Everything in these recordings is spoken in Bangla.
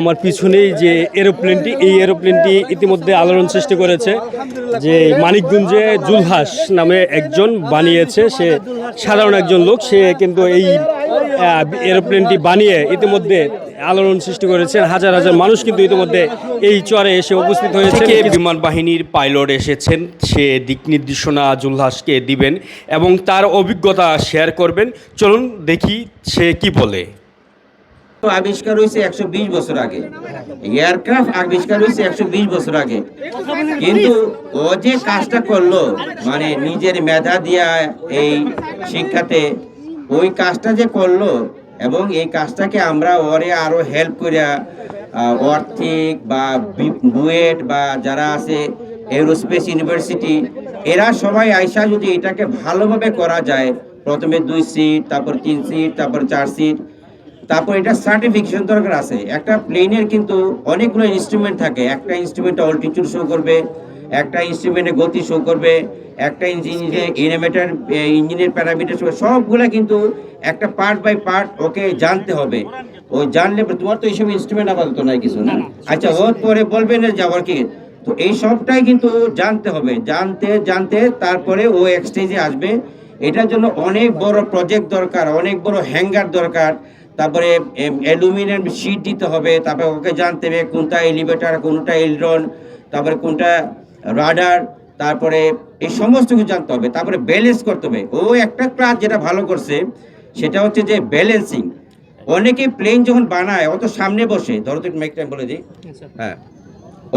আমার পিছনেই যে এরোপ্লেনটি, এই এরোপ্লেনটি ইতিমধ্যে আলোড়ন সৃষ্টি করেছে, যে মানিকগঞ্জে জুলহাস নামে একজন বানিয়েছে, সে সাধারণ একজন লোক, সে কিন্তু এই এরোপ্লেনটি বানিয়ে ইতিমধ্যে আলোড়ন সৃষ্টি করেছেন হাজার হাজার মানুষ কিন্তু ইতিমধ্যে এই চরে এসে উপস্থিত হয়েছে। বিমান বাহিনীর পাইলট এসেছেন, সে দিক নির্দেশনা জুলহাসকে দিবেন এবং তার অভিজ্ঞতা শেয়ার করবেন। চলুন দেখি সে কি বলে। আবিষ্কার হয়েছে একশো বিশ বছর আগে। এয়ারক্রাফট আবিষ্কার হয়েছে একশো বিশ বছর আগে। কিন্তু ও যে কাজটা করল মানে নিজের মেধা দিয়া এই শিক্ষাতে, ওই কাজটা যে করল এবং এই কাজটাকে আমরা ওরে আরও হেল্প করিয়া অর্থিক বি- বুয়েট বা যারা আছে, এরোস্পেস ইউনিভার্সিটি, এরা সবাই আইসা যদি এটাকে ভালোভাবে করা যায়, প্রথমে দুই সিট, তারপর তিন সিট, তারপর চার সিট তারপর এটা সার্টিফিকেশন দরকার আছে। একটা প্লেনের কিন্তু অনেকগুলো ইনস্ট্রুমেন্ট থাকে। একটা ইনস্ট্রুমেন্টে অল্টিটিউড শো করবে একটা ইনস্ট্রুমেন্টে গতি শো করবে একটা ইঞ্জিনে ইনোমেটার ইঞ্জিনের প্যারামিটার শো সবগুলা কিন্তু একটা পার্ট বাই পার্ট ওকে জানতে হবে। ও জানলে তোমার তো এইসব ইনস্ট্রুমেন্ট আপাতত নাই কিছু না? আচ্ছা ওর পরে বলবে না যাওয়ার কি? তো এই সবটাই কিন্তু জানতে হবে। জানতে জানতে তারপরে ও এক স্টেজে আসবে। এটার জন্য অনেক বড় প্রজেক্ট দরকার অনেক বড় হ্যাঙ্গার দরকার। তারপরে অ্যালুমিনিয়াম শিট দিতে হবে তারপরে ওকে জানতে হবে কোনটা এলিভেটার কোনটা এলরন তারপরে কোনটা রাডার তারপরে এই সমস্ত কিছু জানতে হবে তারপরে ব্যালেন্স করতে হবে। ও একটা ক্লাস যেটা ভালো করছে সেটা হচ্ছে যে ব্যালেন্সিং অনেকে প্লেন যখন বানায় অত সামনে বসে ধরো তো মেকটা বলে দিই। হ্যাঁ।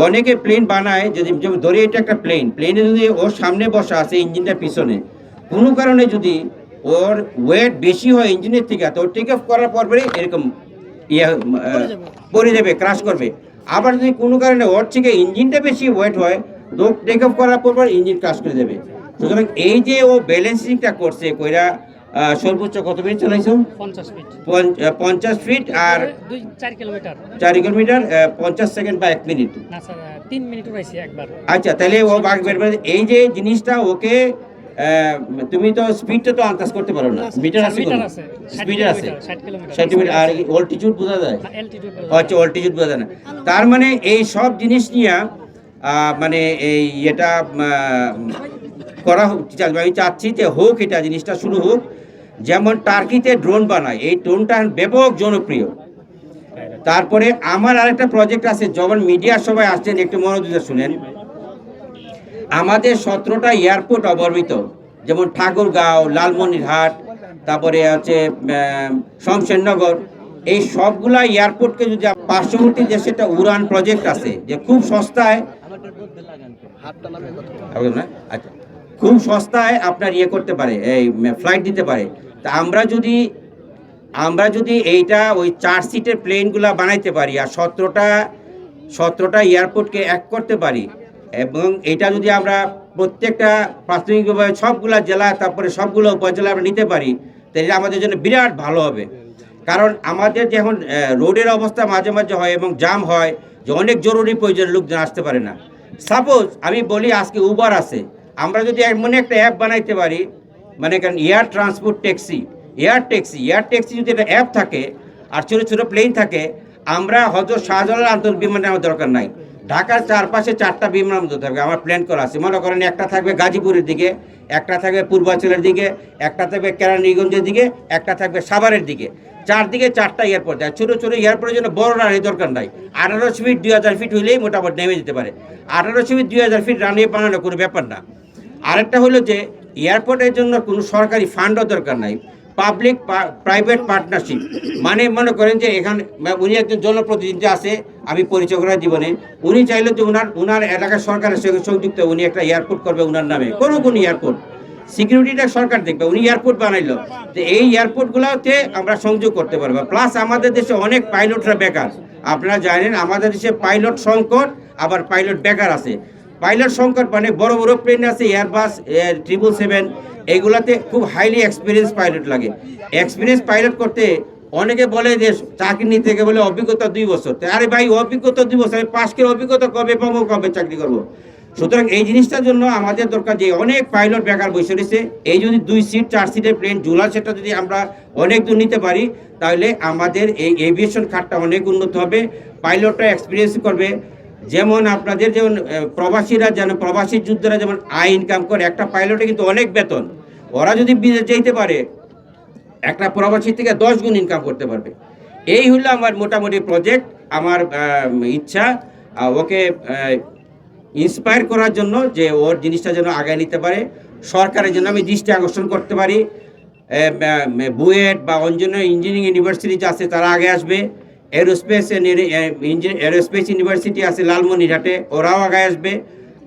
অনেকে প্লেন বানায় যদি ধরে এটা একটা প্লেন প্লেনে যদি ওর সামনে বসা আছে ইঞ্জিনটা পিছনে কোনো কারণে যদি ওর ওয়েট বেশি হয় ইঞ্জিনের থেকে তো টেক অফ করার পর পরে এরকম ইয়ে পড়ে যাবে। ক্রাশ করবে। আবার যদি কোনো কারণে ওর থেকে ইঞ্জিনটা বেশি ওয়েট হয় তো টেক অফ করার পর পর ইঞ্জিন ক্রাশ করে দেবে। সুতরাং এই যে ও ব্যালেন্সিংটা করছে কইরা সর্বোচ্চ কত মিনিট চালাইছো? পঞ্চাশ ফিট আর চার কিলোমিটার চার কিলোমিটার পঞ্চাশ সেকেন্ড বা এক মিনিট না তিন মিনিট আচ্ছা তাহলে ও বাঘ এই যে জিনিসটা ওকে তুমি তো স্পিডটা তো আন্দাজ করতে পারো না। মিটার আছে স্পিডার আছে। ষাট কিলোমিটার আর অল্টিটিউড বোঝা যায়? আচ্ছা অল্টিটিউড বোঝা যায় না। তার মানে এই সব জিনিস নিয়ে মানে এই এটা করা হোক আমি চাচ্ছি যে হোক এটা জিনিসটা শুরু হোক। যেমন টার্কিতে ড্রোন বানায় এই ড্রোনটা ব্যাপক জনপ্রিয়। তারপরে আমার আরেকটা প্রজেক্ট আছে যখন মিডিয়ার সবাই আসছেন একটু মনোযোগ শুনেন। আমাদের সতেরোটা এয়ারপোর্ট অবর্বিত যেমন ঠাকুরগাঁও, লালমনিরহাট, তারপরে আছে শমশেরনগর। এই সবগুলা এয়ারপোর্টকে যদি পার্শ্ববর্তী দেশে একটা উড়ান প্রজেক্ট আছে, যে খুব সস্তায় আচ্ছা। খুব সস্তায় আপনার ইয়ে করতে পারে, এই ফ্লাইট দিতে পারে। তা আমরা যদি আমরা যদি এইটা ওই চার সিটের প্লেনগুলা বানাইতে পারি, আর সতেরোটা সতেরোটা এয়ারপোর্টকে এক করতে পারি এবং এটা যদি আমরা প্রত্যেকটা প্রাথমিকভাবে সবগুলা জেলা, তারপরে সবগুলো উপজেলা আমরা নিতে পারি, তাহলে আমাদের জন্য বিরাট ভালো হবে। কারণ আমাদের যখন রোডের অবস্থা মাঝে মাঝে হয় এবং জাম হয়, যে অনেক জরুরি প্রয়োজন লোকজন আসতে পারে না। সাপোজ আমি বলি আজকে উবার আছে, আমরা যদি এমন একটা অ্যাপ বানাইতে পারি মানে কারণ air transport taxi air taxi air taxi যদি একটা অ্যাপ থাকে, আর ছোটো ছোটো প্লেন থাকে, আমরা হয়তো শাহজালাল আন্তর্জাতিক বিমানে আমার দরকার নাই। ঢাকার চারপাশে চারটা বিমান বন্দর থাকবে। আমার প্ল্যান করা আছে। মনে করেন একটা থাকবে গাজীপুরের দিকে, একটা থাকবে পূর্বাঞ্চলের দিকে, একটা থাকবে কেরানীগঞ্জের দিকে, একটা থাকবে সাভারের দিকে। চারদিকে চারটা এয়ারপোর্ট দেয় ছোটো ছোটো এয়ারপোর্টের জন্য বড় রানির দরকার নাই। আঠারোশো ফিট দুই হাজার ফিট হইলেই মোটামুটি নেমে যেতে পারে। আঠারোশো ফিট দুই হাজার ফিট রানি বানানো কোনো ব্যাপার না। আরেকটা হলো যে এয়ারপোর্টের জন্য কোনো সরকারি ফান্ডও দরকার নাই। পাবলিক প্রাইভেট পার্টনারশিপ মানে মনে করেন যে এখানে, উনি একজন জনপ্রতিনিধি আছে, আমি পরিচয় করার জীবনে। উনি চাইলে যে উনার উনার এলাকার সরকারের সঙ্গে সংযুক্ত, উনি একটা এয়ারপোর্ট করবে উনার নামে। কোনো কোনো এয়ারপোর্ট সিকিউরিটিটা সরকার দেখবে, উনি এয়ারপোর্ট বানাইলো। তো এই এয়ারপোর্টগুলোতে আমরা সংযোগ করতে পারব। প্লাস আমাদের দেশে অনেক পাইলটরা বেকার। আপনারা জানেন, আমাদের দেশে পাইলট সংকট, আবার পাইলট বেকার আছে। পাইলট সংকট মানে বড় বড় প্লেন আছে এয়ারবাস ট্রিপল সেভেন এগুলাতে খুব হাইলি এক্সপিরিয়েন্স পাইলট লাগে। এক্সপিরিয়েন্স পাইলট করতে অনেকে বলে যে চাকরি নিতে বলে অভিজ্ঞতা দুই বছর। আরে ভাই, অভিজ্ঞতা দুই বছর, আমি কিলো অভিজ্ঞতা কবে পাবো, কবে চাকরি করব? সুতরাং এই জিনিসটার জন্য আমাদের দরকার যে অনেক পাইলট বেকার বসে রয়েছে। এই যদি দুই সিট চার সিটের প্লেন জুলার সেটা যদি আমরা অনেক দূর নিতে পারি, তাহলে আমাদের এই এভিয়েশন খাতটা অনেক উন্নত হবে। পাইলটরা এক্সপিরিয়েন্স করবে। যেমন আপনাদের যেমন প্রবাসীরা যেন, প্রবাসী যুদ্ধরা যেমন আয় ইনকাম করে, একটা পাইলটে কিন্তু অনেক বেতন। ওরা যদি বিদেশ যেতে পারে, একটা প্রবাসী থেকে দশ গুণ ইনকাম করতে পারবে। এই হলো আমার মোটামুটি প্রজেক্ট আমার ইচ্ছা। ওকে ইন্সপায়ার করার জন্য যে ওর জিনিসটা যেন আগায় নিতে পারে। সরকারের জন্য আমি দৃষ্টি আকর্ষণ করতে পারি। বুয়েট বা অঞ্জন ইঞ্জিনিয়ারিং ইউনিভার্সিটি যে আছে, তারা আগে আসবে। এরোস্পেস এরোস্পেস ইউনিভার্সিটি আছে লালমনিরহাটে, ওরাও আগে আসবে।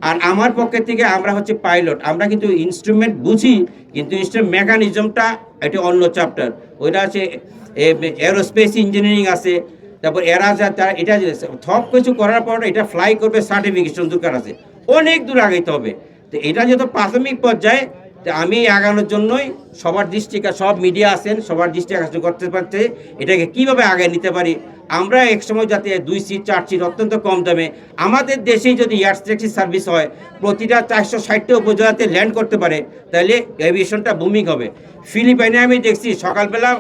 আর আমার পক্ষে থেকে আমরা হচ্ছে পাইলট আমরা কিন্তু ইনস্ট্রুমেন্ট বুঝি, কিন্তু ইনস্ট্রুমেন্ট মেকানিজমটা এটা অন্য চ্যাপ্টার ওইটা আছে এরোস্পেস ইঞ্জিনিয়ারিং আছে। তারপর এরা যা, তারা এটা সব কিছু করার পর এটা ফ্লাই করবে সার্টিফিকেশন দরকার আছে। অনেক দূর আগাইতে হবে। তো এটা যেহেতু প্রাথমিক পর্যায়ে, তো আমি আগানোর জন্যই সবার দৃষ্টি, সব মিডিয়া আছেন, সবার দৃষ্টি আকর্ষণ করতে পারছে এটাকে কীভাবে আগে নিতে পারি আমরা এক সময় যাতে দুই সিট, চার সিট অত্যন্ত কম দামে আমাদের দেশেই যদি এয়ার ট্যাক্সি সার্ভিস হয়, প্রতিটা চারশো ষাটটা উপজেলাতে ল্যান্ড করতে পারে, তাহলে এভিয়েশনটা বুমিং হবে। ফিলিপাইনে আমি দেখছি সকালবেলা